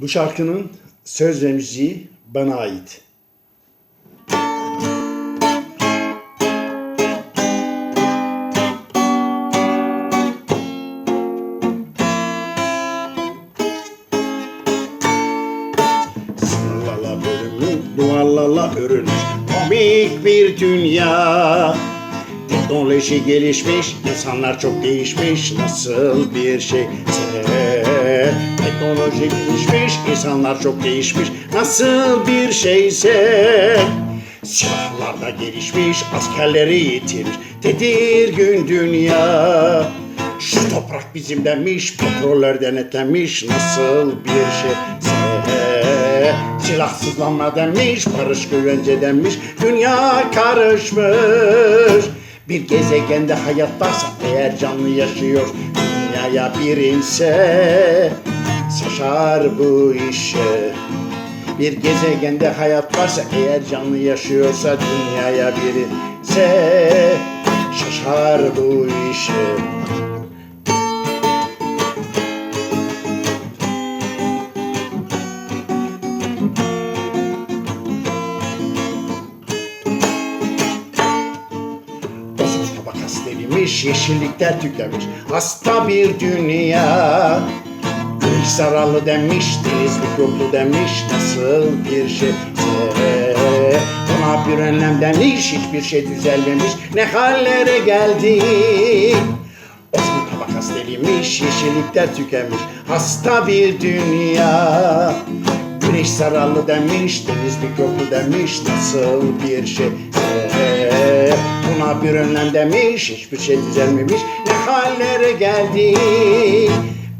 Bu şarkının söz ve müziği bana ait. Sınırlarla bölünmüş, duvarlarla örülmüş komik bir dünya. Teknoloji gelişmiş, insanlar çok değişmiş, nasıl bir şeyse. Teknoloji gelişmiş, insanlar çok değişmiş, nasıl bir şeyse. Silahlar da gelişmiş, askerleri yitirmiş, tedirgin dünya. Şu toprak bizim demiş, petroller denetlenmiş, nasıl bir şeyse. Silahsızlanma demiş, barış güvence demiş, dünya karışmış. Bir gezegende hayat varsa eğer canlı yaşıyor, dünyaya bir inse şaşar bu işe. Bir gezegende hayat varsa eğer canlı yaşıyorsa dünyaya bir inse şaşar bu işe. Ozon tabakası delinmiş, yeşillikler tükenmiş. Hasta bir dünya. Güneş zararlı demiş, deniz mikroplu demiş. Nasıl bir şeyse. Buna bir önlem demiş, hiçbir şey düzelmemiş. Ne hallere geldik. Ozon tabakası delinmiş, yeşillikler tükenmiş. Hasta bir dünya. Güneş zararlı demiş, deniz mikroplu demiş. Nasıl bir şey Buna bir önlem demiş, hiçbir şey düzelmemiş. Ne hallere geldi.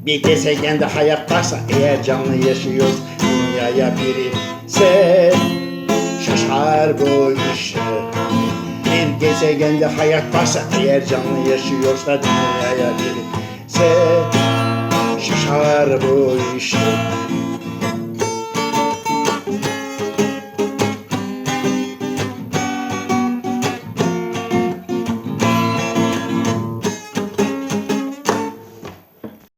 Bir gezegende hayat varsa eğer canlı yaşıyor dünyaya biri ise şaşar bu işe. Bir gezegende hayat varsa eğer canlı yaşıyorsa dünyaya biri ise şaşar bu işe.